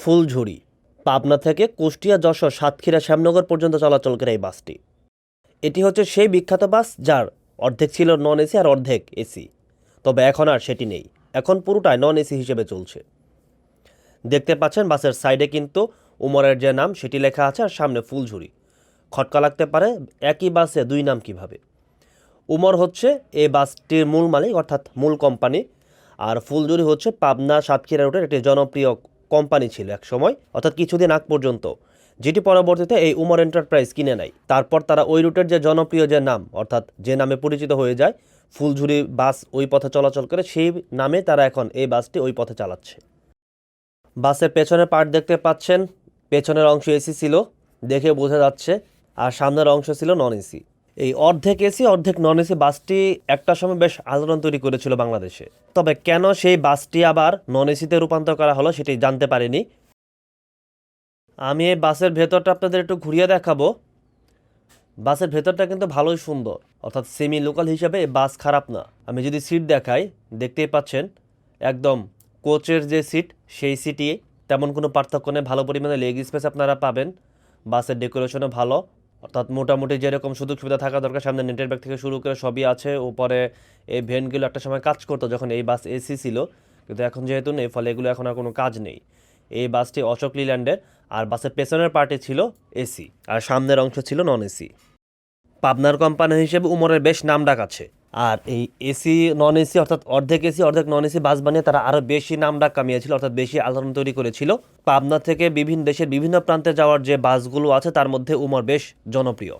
ফুলঝুরি, পাবনা থেকে কুষ্টিয়া, যশোর, সাতক্ষীরা, শ্যামনগর পর্যন্ত চলাচল করে এই বাসটি। এটি হচ্ছে সেই বিখ্যাত বাস যার অর্ধেক ছিল নন এসি আর অর্ধেক এসি তবে এখন আর সেটি নেই। এখন পুরোটাই নন এসি হিসেবে চলছে। দেখতে পাচ্ছেন বাসের সাইডে কিন্তু উমরের যে নাম, সেটি লেখা আছে আর সামনে ফুলঝুরি। খটকা লাগতে পারে, একই বাসে দুই নাম কীভাবে? উমর হচ্ছে এই বাসটির মূল মালিক, অর্থাৎ মূল কোম্পানি, আর ফুলঝুরি হচ্ছে পাবনা, সাতক্ষীরা রুটের একটি জনপ্রিয় কোম্পানি ছিল এক সময়, অর্থাৎ কিছুদিন আগ পর্যন্ত। যেটি পরবর্তীতে এই উমর এন্টারপ্রাইজ কিনে নেয়। তারপর তারা ওই রুটের যে জনপ্রিয় যে নাম, অর্থাৎ যে নামে পরিচিত হয়ে যায়, ফুলঝুরি বাস ওই পথে চলাচল করে, সেই নামে তারা এখন এই বাসটি ওই পথে চালাচ্ছে। বাসের পেছনের পার্ট দেখতে পাচ্ছেন, পেছনের অংশ এসি ছিল, দেখে বোঝা যাচ্ছে, আর সামনের অংশ ছিল নন এসি। এই অর্ধেক এসি, অর্ধেক নন এসি বাসটি একটা সময় বেশ আলোড়ন তৈরি করেছিল বাংলাদেশে। তবে কেন সেই বাসটি আবার নন এসিতে রূপান্তর করা হলো সেটি জানতে পারিনি। আমি এই বাসের ভেতরটা আপনাদের একটু ঘুরিয়ে দেখাবো। বাসের ভেতরটা কিন্তু ভালোই সুন্দর, অর্থাৎ সেমি লোকাল হিসাবে এই বাস খারাপ না। আমি যদি সিট দেখাই, দেখতেই পাচ্ছেন, একদম কোচের যে সিট সেই সিটই তেমন কোনো পার্থক্য নেই। ভালো পরিমাণে লেগ স্পেস আপনারা পাবেন। বাসের ডেকোরেশনও ভালো। অর্থাৎ মোটামুটি যেরকম সুযোগ সুবিধা থাকা দরকার, সামনে নেটের ব্যাগ থেকে শুরু করে সবই আছে। উপরে এই ভ্যানগুলো একটা সময় কাজ করতো যখন এই বাস এসি ছিল, কিন্তু এখন যেহেতু নেই, ফলে এগুলো এখন আর কোনো কাজ নেই। এই বাসটি অশোক লিল্যান্ডের, আর বাসের পেছনের পার্টে ছিল এসি, আর সামনের অংশ ছিল নন এসি। পাবনার কোম্পানি হিসেবে উমরের বেশ নাম ডাক আছে। আর এই এসি নন এসি অর্থাৎ অর্ধেক এসি অর্ধেক নন এসি বাস বানিয়ে তারা আরও বেশি নাম ডাক কামিয়েছিল, অর্থাৎ বেশি আলোড়ন তৈরি করেছিল। পাবনা থেকে বিভিন্ন দেশের বিভিন্ন প্রান্তে যাওয়ার যে বাসগুলো আছে, তার মধ্যে উমর বেশ জনপ্রিয়।